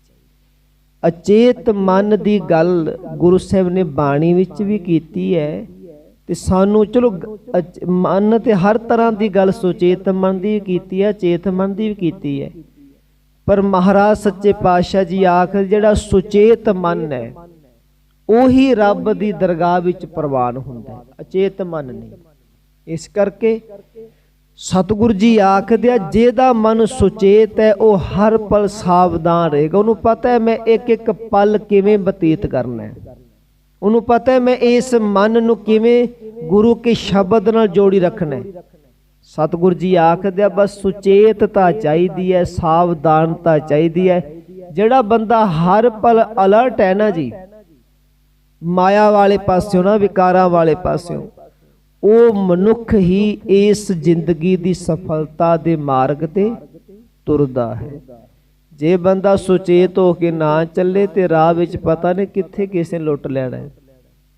ਅਚੇਤ ਮਨ ਦੀ ਗੱਲ ਗੁਰੂ ਸਾਹਿਬ ਨੇ ਬਾਣੀ ਵਿੱਚ ਵੀ ਕੀਤੀ ਹੈ ਤੇ ਸਾਨੂੰ ਚਲੋ ਮਨ ਤੇ ਹਰ ਤਰ੍ਹਾਂ ਦੀ ਗੱਲ ਸੁਚੇਤ ਮਨ ਦੀ ਵੀ ਕੀਤੀ ਹੈ ਚੇਤ ਮਨ ਦੀ ਵੀ ਕੀਤੀ ਹੈ। ਪਰ ਮਹਾਰਾਜ ਸੱਚੇ ਪਾਤਸ਼ਾਹ ਜੀ ਆਖ ਜਿਹੜਾ ਸੁਚੇਤ ਮਨ ਹੈ, ਉਹੀ ਰੱਬ ਦੀ ਦਰਗਾਹ ਵਿੱਚ ਪ੍ਰਵਾਨ ਹੁੰਦਾ ਹੈ। ਅਚੇਤ ਮਨ ਨਹੀਂ। ਇਸ ਕਰਕੇ ਸਤਿਗੁਰੂ ਜੀ ਆਖਦੇ ਆ, ਜਿਹਦਾ ਮਨ ਸੁਚੇਤ ਹੈ, ਉਹ ਹਰ ਪਲ ਸਾਵਧਾਨ ਰਹੇਗਾ। ਉਹਨੂੰ ਪਤਾ ਹੈ, ਮੈਂ ਇੱਕ ਇੱਕ ਪਲ ਕਿਵੇਂ ਬਤੀਤ ਕਰਨਾ ਹੈ। ਉਹਨੂੰ ਪਤਾ ਹੈ, ਮੈਂ ਇਸ ਮਨ ਨੂੰ ਕਿਵੇਂ ਗੁਰੂ ਕੇ ਸ਼ਬਦ ਨਾਲ ਜੋੜੀ ਰੱਖਣਾ ਹੈ। ਸਤਿਗੁਰੂ ਜੀ ਆਖਦੇ ਆ, ਬਸ ਸੁਚੇਤਤਾ ਚਾਹੀਦੀ ਹੈ, ਸਾਵਧਾਨਤਾ ਚਾਹੀਦੀ ਹੈ। ਜਿਹੜਾ ਬੰਦਾ ਹਰ ਪਲ ਅਲਰਟ ਹੈ ਨਾ ਜੀ, ਮਾਇਆ ਵਾਲੇ ਪਾਸਿਓਂ ਨਾ, ਵਿਕਾਰਾਂ ਵਾਲੇ ਪਾਸਿਓਂ ਉਹ ਮਨੁੱਖ ਹੀ ਇਸ ਜ਼ਿੰਦਗੀ ਦੀ ਸਫਲਤਾ ਦੇ ਮਾਰਗ ਤੇ ਤੁਰਦਾ ਹੈ। ਜੇ ਬੰਦਾ ਸੁਚੇਤ ਹੋ ਕੇ ਨਾ ਚੱਲੇ ਤੇ ਰਾਹ ਵਿੱਚ ਪਤਾ ਨਹੀਂ ਕਿੱਥੇ ਕਿਸੇ ਲੁੱਟ ਲੈਣਾ ਹੈ।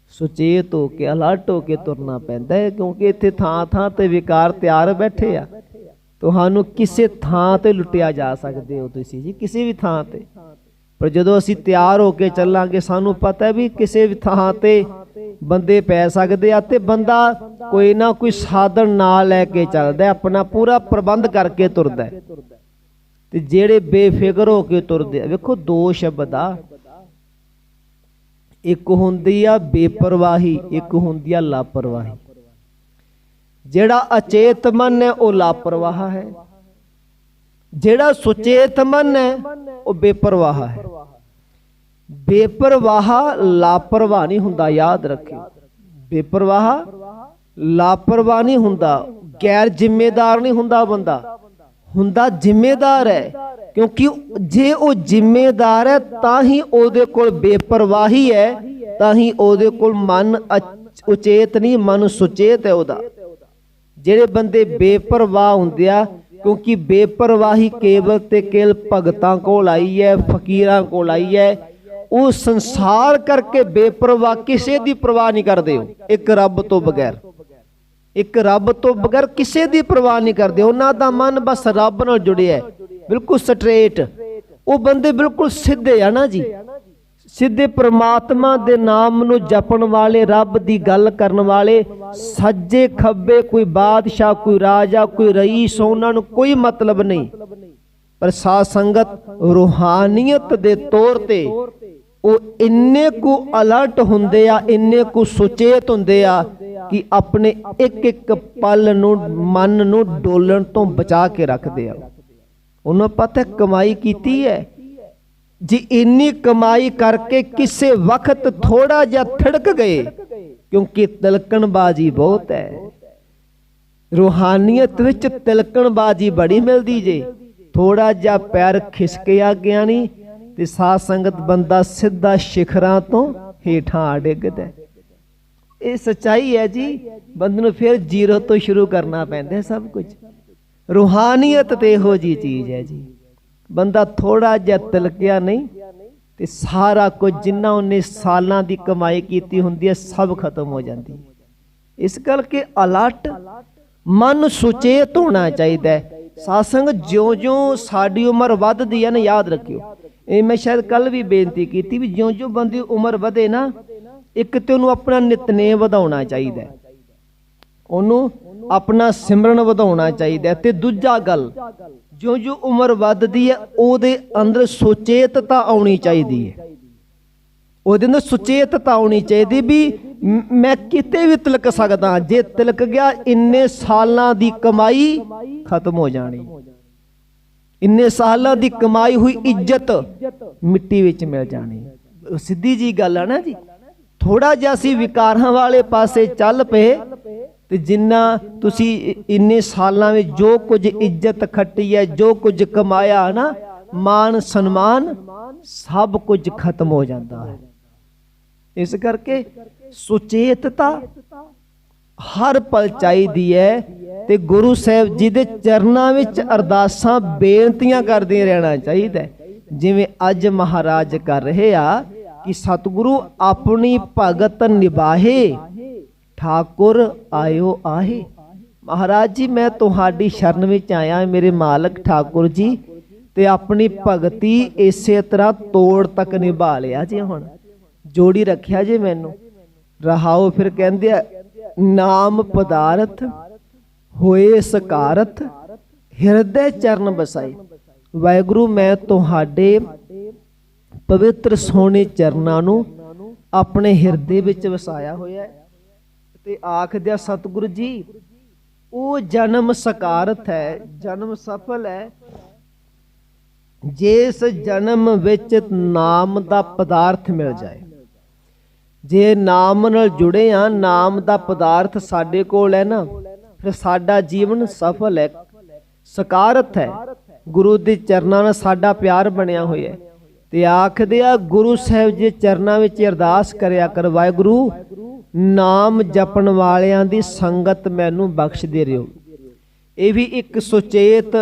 ਸੁਚੇਤ ਹੋ ਕੇ, ਅਲਰਟ ਹੋ ਕੇ ਤੁਰਨਾ ਪੈਂਦਾ ਹੈ, ਕਿਉਂਕਿ ਇੱਥੇ ਥਾਂ ਥਾਂ ਤੇ ਵਿਕਾਰ ਤਿਆਰ ਬੈਠੇ ਆ। ਤੁਹਾਨੂੰ ਕਿਸੇ ਥਾਂ ਤੇ ਲੁੱਟਿਆ ਜਾ ਸਕਦੇ ਹੋ ਤੁਸੀਂ ਜੀ, ਕਿਸੇ ਵੀ ਥਾਂ ਤੇ। ਪਰ ਜਦੋਂ ਅਸੀਂ ਤਿਆਰ ਹੋ ਕੇ ਚੱਲਾਂਗੇ, ਸਾਨੂੰ ਪਤਾ ਵੀ ਕਿਸੇ ਵੀ ਥਾਂ ਤੇ ਬੰਦੇ ਪੈ ਸਕਦੇ ਆ ਤੇ ਬੰਦਾ ਕੋਈ ਨਾ ਕੋਈ ਸਾਧਨ ਨਾਲ ਲੈ ਕੇ ਚੱਲਦਾ ਆਪਣਾ ਪੂਰਾ ਪ੍ਰਬੰਧ ਕਰਕੇ ਤੁਰਦਾ ਤੇ ਜਿਹੜੇ ਬੇਫਿਕਰ ਹੋ ਕੇ ਤੁਰਦੇ ਆ, ਵੇਖੋ ਦੋ ਸ਼ਬਦ ਆ। ਇੱਕ ਹੁੰਦੀ ਆ ਬੇਪਰਵਾਹੀ, ਇੱਕ ਹੁੰਦੀ ਆ ਲਾਪਰਵਾਹੀ। ਜਿਹੜਾ ਅਚੇਤ ਮਨ ਹੈ, ਉਹ ਲਾਪਰਵਾਹ ਹੈ। ਜਿਹੜਾ ਸੁਚੇਤ ਮਨ ਹੈ, ਉਹ ਬੇਪਰਵਾਹ ਹੈ। ਬੇਪਰਵਾਹ ਲਾਪਰਵਾਹ ਨਹੀਂ ਹੁੰਦਾ, ਯਾਦ ਰੱਖਿਓ। ਬੇਪਰਵਾਹ ਲਾਪਰਵਾਹ ਨਹੀਂ ਹੁੰਦਾ, ਗੈਰ ਜ਼ਿੰਮੇਦਾਰ ਨਹੀਂ ਹੁੰਦਾ ਬੰਦਾ। ਹੁੰਦਾ ਜ਼ਿੰਮੇਦਾਰ ਹੈ, ਕਿਉਂਕਿ ਜੇ ਉਹ ਜ਼ਿੰਮੇਦਾਰ ਹੈ, ਤਾਂ ਹੀ ਉਹਦੇ ਕੋਲ ਬੇਪਰਵਾਹੀ ਹੈ, ਤਾਂ ਹੀ ਉਹਦੇ ਕੋਲ ਮਨ ਉਚੇਤ ਨਹੀਂ, ਮਨ ਸੁਚੇਤ ਹੈ ਉਹਦਾ। ਜਿਹੜੇ ਬੰਦੇ ਬੇਪਰਵਾਹ ਹੁੰਦੇ ਆ, ਕਿਉਂਕਿ ਬੇਪਰਵਾਹੀ ਕੇਵਲ ਤੇ ਕੇਵਲ ਭਗਤਾਂ ਕੋਲ ਆਈ ਹੈ, ਫਕੀਰਾਂ ਕੋਲ ਆਈ ਹੈ, ਉਹ ਸੰਸਾਰ ਕਰਕੇ ਬੇਪਰਵਾਹ ਕਿਸੇ ਦੀ ਪਰਵਾਹ ਨਹੀਂ ਕਰਦੇ ਇੱਕ ਰੱਬ ਤੋਂ ਬਗੈਰ। ਇੱਕ ਰੱਬ ਤੋਂ ਬਗੈਰ ਕਿਸੇ ਦੀ ਪਰਵਾਹ ਨਹੀਂ ਕਰਦੇ। ਉਹਨਾਂ ਦਾ ਮਨ ਬਸ ਰੱਬ ਨਾਲ ਜੁੜਿਆ ਹੈ। ਬਿਲਕੁਲ ਸਟ੍ਰੇਟ ਉਹ ਬੰਦੇ ਬਿਲਕੁਲ ਸਿੱਧੇ ਆ ਨਾ ਜੀ। ਸਿੱਧੇ ਪ੍ਰਮਾਤਮਾ ਦੇ ਨਾਮ ਨੂੰ ਜਪਣ ਵਾਲੇ, ਰੱਬ ਦੀ ਗੱਲ ਕਰਨ ਵਾਲੇ, ਸੱਜੇ ਖੱਬੇ ਕੋਈ ਬਾਦਸ਼ਾਹ, ਕੋਈ ਰਾਜਾ, ਕੋਈ ਰਈਸ, ਉਹਨਾਂ ਨੂੰ ਕੋਈ ਮਤਲਬ ਨਹੀਂ। ਪਰ ਸਾਧ ਸੰਗਤ ਰੂਹਾਨੀਅਤ ਦੇ ਤੌਰ ਤੇ ਉਹ ਇੰਨੇ ਕੁ ਅਲਰਟ ਹੁੰਦੇ ਆ, ਇੰਨੇ ਕੁ ਸੁਚੇਤ ਹੁੰਦੇ ਆ ਕਿ ਆਪਣੇ ਇੱਕ ਇੱਕ ਪਲ ਨੂੰ, ਮਨ ਨੂੰ ਡੋਲਣ ਤੋਂ ਬਚਾ ਕੇ ਰੱਖਦੇ ਆ ਉਹਨਾਂ ਪਤਾ ਹੈ ਕਮਾਈ ਕੀਤੀ ਹੈ। ਜੀ ਇੰਨੀ ਕਮਾਈ ਕਰਕੇ ਕਿਸੇ ਵਕਤ ਥੋੜਾ ਜਿਹਾ ਥੜਕ ਗਏ, ਕਿਉਂਕਿ ਤਿਲਕਣਬਾਜ਼ੀ ਬਹੁਤ ਹੈ। ਰੂਹਾਨੀਅਤ ਵਿੱਚ ਤਿਲਕਣਬਾਜ਼ੀ ਬੜੀ ਮਿਲਦੀ ਜੇ। ਥੋੜਾ ਜਿਹਾ ਪੈਰ ਖਿਸਕਿਆ ਗਿਆ ਨਹੀਂ ਤੇ ਸਾਧ ਸੰਗਤ ਬੰਦਾ ਸਿੱਧਾ ਸ਼ਿਖਰਾਂ ਤੋਂ ਹੇਠਾਂ ਡਿੱਗਦਾ ਇਹ ਸਚਾਈ ਹੈ ਜੀ, ਬੰਦੇ ਨੂੰ ਫਿਰ ਜ਼ੀਰੋ ਤੋਂ ਸ਼ੁਰੂ ਕਰਨਾ ਪੈਂਦਾ ਸਭ ਕੁਝ। ਰੂਹਾਨੀਅਤ ਤੇ ਇਹੋ ਜੀ ਚੀਜ਼ ਹੈ ਜੀ। ਬੰਦਾ ਥੋੜਾ ਜਿਹਾ ਤਿਲਕਿਆ ਨਹੀਂ ਤੇ ਸਾਰਾ ਕੁਝ ਜਿੰਨਾ ਉਹਨੇ ਸਾਲਾਂ ਦੀ ਕਮਾਈ ਕੀਤੀ ਹੁੰਦੀ ਹੈ, ਸਭ ਖਤਮ ਹੋ ਜਾਂਦੀ ਹੈ। ਇਸ ਕਰਕੇ ਅਲਰਟ ਮਨ ਸੁਚੇਤ ਹੋਣਾ ਚਾਹੀਦਾ ਹੈ। ਸਾਸੰਗ ਜਿਉਂ-ਜਿਉਂ ਸਾਡੀ ਉਮਰ ਵੱਧਦੀ ਹੈ ਨਾ, ਯਾਦ ਰੱਖਿਓ। ਇਹ ਮੈਂ ਸ਼ਾਇਦ ਕੱਲ ਵੀ ਬੇਨਤੀ ਕੀਤੀ ਵੀ ਜਿਉਂ-ਜਿਉਂ ਬੰਦੇ ਉਮਰ ਵਧੇ ਨਾ, ਇੱਕ ਤੇ ਉਹਨੂੰ ਆਪਣਾ ਨਿਤਨੇਮ ਵਧਾਉਣਾ ਚਾਹੀਦਾ ਉਹਨੂੰ ਆਪਣਾ ਸਿਮਰਨ ਵਧਾਉਣਾ ਚਾਹੀਦਾ ਹੈ। ਤੇ ਦੂਜਾ ਗੱਲ, ਜਿਉਂ-ਜਿਉਂ ਉਮਰ ਵੱਧਦੀ ਹੈ, ਉਹਦੇ ਅੰਦਰ ਸੁਚੇਤਤਾ ਆਉਣੀ ਚਾਹੀਦੀ ਹੈ। ਉਹਦੇ ਅੰਦਰ ਸੁਚੇਤਤਾ ਆਉਣੀ ਚਾਹੀਦੀ ਵੀ ਮੈਂ ਕਿਤੇ ਵੀ ਤਿਲਕ ਸਕਦਾ, ਜੇ ਤਿਲਕ ਗਿਆ, ਇੰਨੇ ਸਾਲਾਂ ਦੀ ਕਮਾਈ ਖਤਮ ਹੋ ਜਾਣੀ। ਇੰਨੇ ਸਾਲਾਂ ਦੀ ਕਮਾਈ ਹੋਈ ਇੱਜ਼ਤ ਮਿੱਟੀ ਵਿੱਚ ਮਿਲ ਜਾਣੀ। ਸਿੱਧੀ ਜੀ ਗੱਲ ਆ ਨਾ ਜੀ। ਥੋੜਾ ਜਿਹਾ ਅਸੀਂ ਵਿਕਾਰਾਂ ਵਾਲੇ ਪਾਸੇ ਚੱਲ ਪਏ ਤੇ ਜਿੰਨਾ ਤੁਸੀਂ ਇੰਨੇ ਸਾਲਾਂ ਵਿੱਚ ਜੋ ਕੁਝ ਇੱਜ਼ਤ ਖੱਟੀ ਹੈ, ਜੋ ਕੁਝ ਕਮਾਇਆ ਨਾ ਮਾਨ ਸਨਮਾਨ ਸਭ ਕੁਝ ਖਤਮ ਹੋ ਜਾਂਦਾ ਹੈ। ਇਸ ਕਰਕੇ ਸੁਚੇਤਤਾ ਹਰ ਪਲ ਚਾਹੀਦੀ ਹੈ ਤੇ ਗੁਰੂ ਸਾਹਿਬ ਜੀ ਦੇ ਚਰਨਾਂ ਵਿੱਚ ਅਰਦਾਸਾਂ, ਬੇਨਤੀਆਂ ਕਰਦੇ ਰਹਿਣਾ ਚਾਹੀਦਾ ਜਿਵੇਂ ਅੱਜ ਮਹਾਰਾਜ ਕਰ ਰਹੇ ਆ ਕਿ ਸਤਿਗੁਰੂ ਆਪਣੀ ਭਗਤ ਨਿਭਾਹੇ, ਠਾਕੁਰ ਆਇਓ ਆਹੇ। ਮਹਾਰਾਜ ਜੀ, ਮੈਂ ਤੁਹਾਡੀ ਸ਼ਰਨ ਵਿੱਚ ਆਇਆ, ਮੇਰੇ ਮਾਲਕ ਠਾਕੁਰ ਜੀ, ਤੇ ਆਪਣੀ ਭਗਤੀ ਇਸੇ ਤਰ੍ਹਾਂ ਤੋੜ ਤੱਕ ਨਿਭਾ ਲਿਆ ਜੀ ਹੁਣ। ਜੋੜੀ ਰੱਖਿਆ ਜੇ ਮੈਨੂੰ। ਰਹਾਓ ਫਿਰ ਕਹਿੰਦੇ ਆ ਨਾਮ ਪਦਾਰਥ, ਹੋਏ ਸਕਾਰਤ ਹਿਰਦੇ ਚਰਨ ਬਸਾਈ। ਵਾਹਿਗੁਰੂ, ਮੈਂ ਤੁਹਾਡੇ ਪਵਿੱਤਰ ਸੋਹਣੇ ਚਰਨਾਂ ਨੂੰ ਆਪਣੇ ਹਿਰਦੇ ਵਿੱਚ ਵਸਾਇਆ ਹੋਇਆ ਹੈ ਤੇ ਆਖਦਿਆ ਸਤਿਗੁਰੂ ਜੀ, ਉਹ ਜਨਮ ਸਕਾਰਤ ਹੈ, ਜਨਮ ਸਫਲ ਹੈ। ਜਿਸ ਜਨਮ ਵਿੱਚ ਨਾਮ ਦਾ ਪਦਾਰਥ ਮਿਲ ਜਾਏ। ਜੇ ਨਾਮ ਨਾਲ ਜੁੜੇ ਆ, ਨਾਮ ਦਾ ਪਦਾਰਥ ਸਾਡੇ ਕੋਲ ਹੈ ਨਾ, ਫਿਰ ਸਾਡਾ ਜੀਵਨ ਸਫਲ ਹੈ, ਸਕਾਰਤ ਹੈ। ਗੁਰੂ ਦੇ ਚਰਨਾਂ ਨਾਲ ਸਾਡਾ ਪਿਆਰ ਬਣਿਆ ਹੋਇਆ ਹੈ। ਤੇ ਆਖਦੇ ਆ, ਗੁਰੂ ਸਾਹਿਬ ਜੀ ਚਰਨਾਂ ਵਿੱਚ ਅਰਦਾਸ ਕਰਿਆ ਕਰ, ਵਾਹਿਗੁਰੂ, ਨਾਮ ਜਪਣ ਵਾਲਿਆਂ ਦੀ ਸੰਗਤ ਮੈਨੂੰ ਬਖਸ਼ ਦੇ ਰਿਓ ਇਹ ਵੀ ਇੱਕ ਸੁਚੇਤ,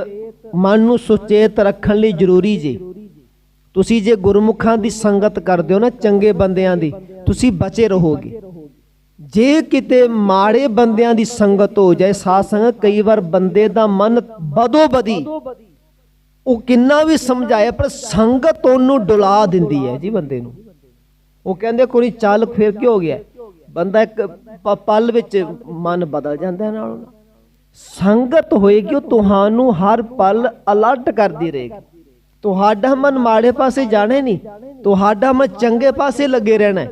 ਮਨ ਨੂੰ ਸੁਚੇਤ ਰੱਖਣ ਲਈ ਜ਼ਰੂਰੀ ਜੀ। ਤੁਸੀਂ ਜੇ ਗੁਰਮੁਖਾਂ ਦੀ ਸੰਗਤ ਕਰਦੇ ਹੋ ਨਾ, ਚੰਗੇ ਬੰਦਿਆਂ ਦੀ ਤੁਸੀਂ ਬਚੇ ਰਹੋਗੇ। ਜੇ ਕਿਤੇ ਮਾੜੇ ਬੰਦਿਆਂ ਦੀ ਸੰਗਤ ਹੋ ਜਾਏ, ਸਾਧ ਸੰਗਤ ਕਈ ਵਾਰ ਬੰਦੇ ਦਾ ਮਨ ਬਦੋ ਬਦੀ ਉਹ ਕਿੰਨਾ ਵੀ ਸਮਝਾਏ, ਪਰ ਸੰਗਤ ਉਹਨੂੰ ਡੁਲਾ ਦਿੰਦੀ ਹੈ ਜੀ ਬੰਦੇ ਨੂੰ। ਉਹ ਕਹਿੰਦੇ ਕੋਈ ਚੱਲ ਫਿਰ ਕੀ ਹੋ ਗਿਆ? ਬੰਦਾ ਇੱਕ ਪਲ ਵਿੱਚ ਮਨ ਬਦਲ ਜਾਂਦਾ ਨਾਲ। ਸੰਗਤ ਹੋਏਗੀ, ਉਹ ਤੁਹਾਨੂੰ ਹਰ ਪਲ ਅਲਰਟ ਕਰਦੀ ਰਹੇਗੀ। ਤੁਹਾਡਾ ਮਨ ਮਾੜੇ ਪਾਸੇ ਜਾਣੇ ਨਹੀਂ, ਤੁਹਾਡਾ ਮਨ ਚੰਗੇ ਪਾਸੇ ਲੱਗੇ ਰਹਿਣਾ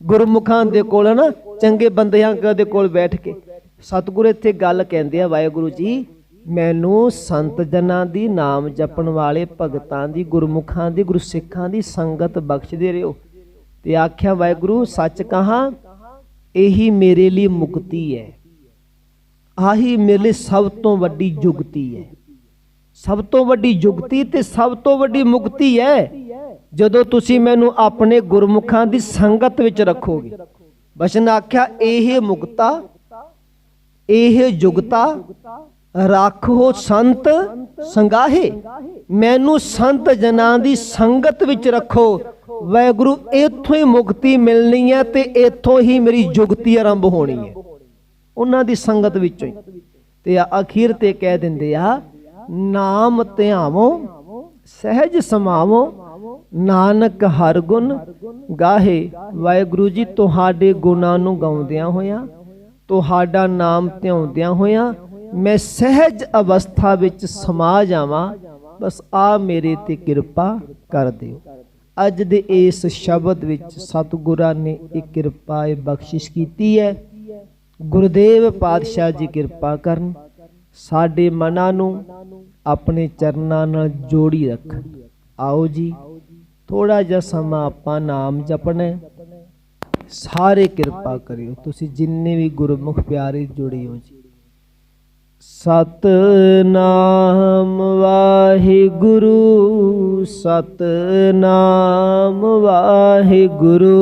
ਗੁਰਮੁਖਾਂ ਦੇ ਕੋਲ ਨਾ ਚੰਗੇ ਬੰਦਿਆਂ ਦੇ ਕੋਲ ਬੈਠ ਕੇ ਸਤਿਗੁਰੂ ਇੱਥੇ ਗੱਲ ਕਹਿੰਦੇ ਆ, ਵਾਹਿਗੁਰੂ ਜੀ, ਮੈਨੂੰ ਸੰਤ ਜਨਾਂ ਦੀ ਨਾਮ ਜਪਣ ਵਾਲੇ ਭਗਤਾਂ ਦੀ, ਗੁਰਮੁਖਾਂ ਦੀ ਗੁਰਸਿੱਖਾਂ ਦੀ ਸੰਗਤ ਬਖਸ਼ਦੇ ਰਿਓ ਤੇ ਆਖਿਆ, ਵਾਹਿਗੁਰੂ, ਸੱਚ ਕਹਾ, ਇਹੀ ਮੇਰੇ ਲਈ ਮੁਕਤੀ ਹੈ। ਆਹੀ ਮੇਰੇ ਲਈ ਸਭ ਤੋਂ ਵੱਡੀ ਜੁਗਤੀ ਹੈ। ਸਭ ਤੋਂ ਵੱਡੀ ਯੁਗਤੀ ਤੇ ਸਭ ਤੋਂ ਵੱਡੀ ਮੁਕਤੀ ਹੈ ਜਦੋਂ ਤੁਸੀਂ ਮੈਨੂੰ ਆਪਣੇ ਗੁਰਮੁਖਾਂ ਦੀ ਸੰਗਤ ਵਿੱਚ ਰੱਖੋਗੇ। ਬਚਨ ਆਖਿਆ, ਇਹ ਮੁਕਤਾ, ਇਹ ਜੁਗਤਾ, ਰੱਖੋ ਸੰਤ ਸੰਗਾਹੇ। ਮੈਨੂੰ ਸੰਤ ਜਨਾਂ ਦੀ ਸੰਗਤ ਵਿੱਚ ਰੱਖੋ। ਵਾਹਿਗੁਰੂ, ਇੱਥੋਂ ਹੀ ਮੁਕਤੀ ਮਿਲਣੀ ਹੈ ਤੇ ਇੱਥੋਂ ਹੀ ਮੇਰੀ ਜੁਗਤੀ ਆਰੰਭ ਹੋਣੀ ਹੈ। ਉਹਨਾਂ ਦੀ ਸੰਗਤ ਵਿੱਚੋਂ ਹੀ। ਤੇ ਅਖੀਰ ਤੇ ਕਹਿ ਦਿੰਦੇ ਆ ਨਾਮ ਧਿਆਵੋ, ਸਹਿਜ ਸਮਾਵੋ, ਨਾਨਕ ਹਰ ਗੁਣ ਗਾਹੇ। ਵਾਹਿਗੁਰੂ ਜੀ, ਤੁਹਾਡੇ ਗੁਣਾਂ ਨੂੰ ਗਾਉਂਦਿਆਂ ਹੋਇਆਂ, ਤੁਹਾਡਾ ਨਾਮ ਧਿਆਉਂਦਿਆਂ ਹੋਇਆਂ ਮੈਂ ਸਹਿਜ ਅਵਸਥਾ ਵਿੱਚ ਸਮਾ ਜਾਵਾਂ। ਬਸ ਆ ਮੇਰੇ ਤੇ ਕਿਰਪਾ ਕਰ ਦਿਓ। ਅੱਜ ਦੇ ਇਸ ਸ਼ਬਦ ਵਿੱਚ ਸਤਿਗੁਰਾਂ ਨੇ ਇਹ ਕਿਰਪਾ, ਇਹ ਬਖਸ਼ਿਸ਼ ਕੀਤੀ ਹੈ। ਗੁਰਦੇਵ ਪਾਤਸ਼ਾਹ ਜੀ ਕਿਰਪਾ ਕਰਨ। ਸਾਡੇ ਮਨਾਂ ਨੂੰ ਆਪਣੇ ਚਰਨਾਂ ਨਾਲ ਜੋੜੀ ਰੱਖ। ਆਓ ਜੀ ਥੋੜਾ ਜਿਹਾ ਸਮਾਂ ਆਪਾਂ ਨਾਮ ਜਪਣਾ ਸਾਰੇ ਕਿਰਪਾ ਕਰਿਓ, ਤੁਸੀਂ ਜਿੰਨੇ ਵੀ ਗੁਰਮੁਖ ਪਿਆਰੇ ਜੁੜੇ ਹੋ ਜੀ। ਸਤਨਾਮ ਵਾਹਿਗੁਰੂ ਸਤਨਾਮ ਵਾਹਿਗੁਰੂ।